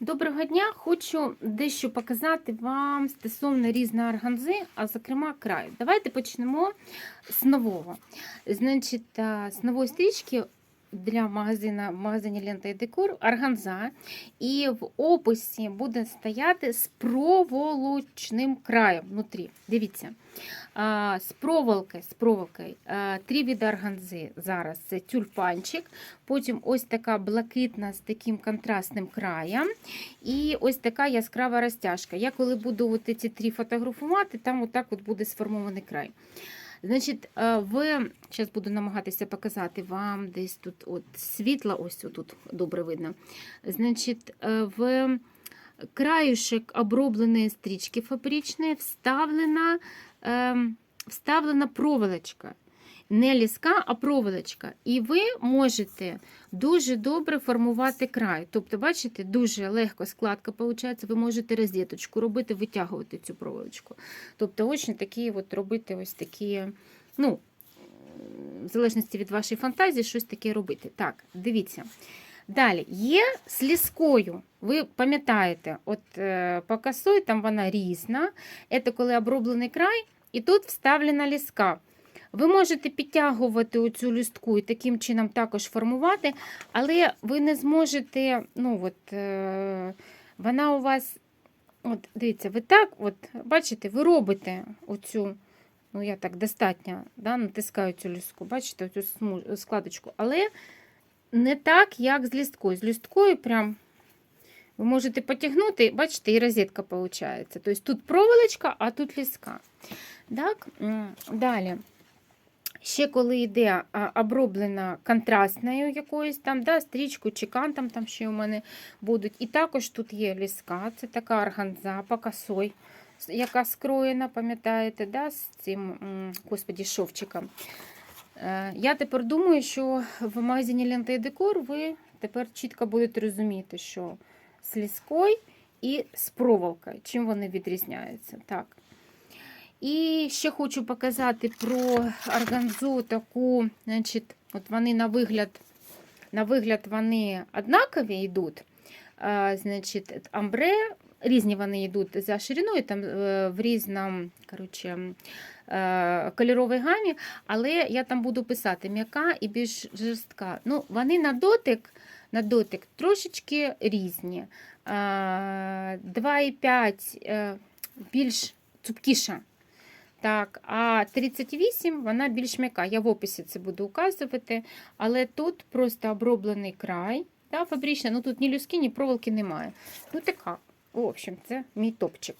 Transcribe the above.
Доброго дня! Хочу дещо показати вам стосовно різної органзи, а зокрема краю. Давайте почнемо з нового. Значить, з нової стрічки для магазина, в магазині Лента і Декор органза. І в описі буде стояти з проволочним краєм внутрі. Дивіться. А, З проволокою, з проволокою. а, Три види органзи зараз. Це тюльпанчик, потім ось така блакитна з таким контрастним краєм. І ось така яскрава розтяжка. Я коли буду от ці три фотографувати, там отак от буде сформований край. Значить, ви в зараз буду намагатися показати вам десь тут от світло, ось тут добре видно. Значить, е, в краюшек обробленої стрічки фабричної вставлена, ем, вставлена проволочка. Не ліска, а проволочка. І ви можете дуже добре формувати край. Тобто, бачите, дуже легко складка виходить, ви можете розеточку робити, витягувати цю проволочку. Тобто, очень такі от робити ось такі, ну, в залежності від вашої фантазії, щось таке робити. Так, дивіться. Далі, є з ліскою. Ви пам'ятаєте, от е, по косой там вона різна. Це коли оброблений край, і тут вставлена ліска. Ви можете підтягувати оцю лістку і таким чином також формувати, але ви не зможете, ну от, е, вона у вас, от дивіться, ви так, от, бачите, ви робите оцю, ну я так достатньо да, натискаю цю лістку, бачите, оцю складочку, але не так, як з лісткою. З лісткою прям ви можете потягнути, бачите, і розетка виходить. Тобто тут проволочка, а тут ліска. Так, далі. Ще коли йде оброблена контрастною якоюсь там, да, стрічкою чи кантом там ще у мене будуть. І також тут є ліска, це така органза по яка скроєна, пам'ятаєте, да, з цим, господі, шовчиком. Е, Я тепер думаю, що в магазині Лента і Декор ви тепер чітко будете розуміти, що з ліскою і з проволокою, чим вони відрізняються. Так. І ще хочу показати про органзу таку, значить, от вони на вигляд, на вигляд вони однакові йдуть. А, значить, амбре, різні вони йдуть за шириною, там е, в різному коротше, е, кольоровій гамі, але я там буду писати м'яка і більш жорстка. Ну, вони на дотик, на дотик трошечки різні. 2,5 е, більш цупкіша. Так, а 38 вона більш м'яка. Я в описі це буду указувати, але тут просто оброблений край. Та, фабрична, ну тут ні люски, ні проволоки немає. Ну така. В общем, це мій топчик.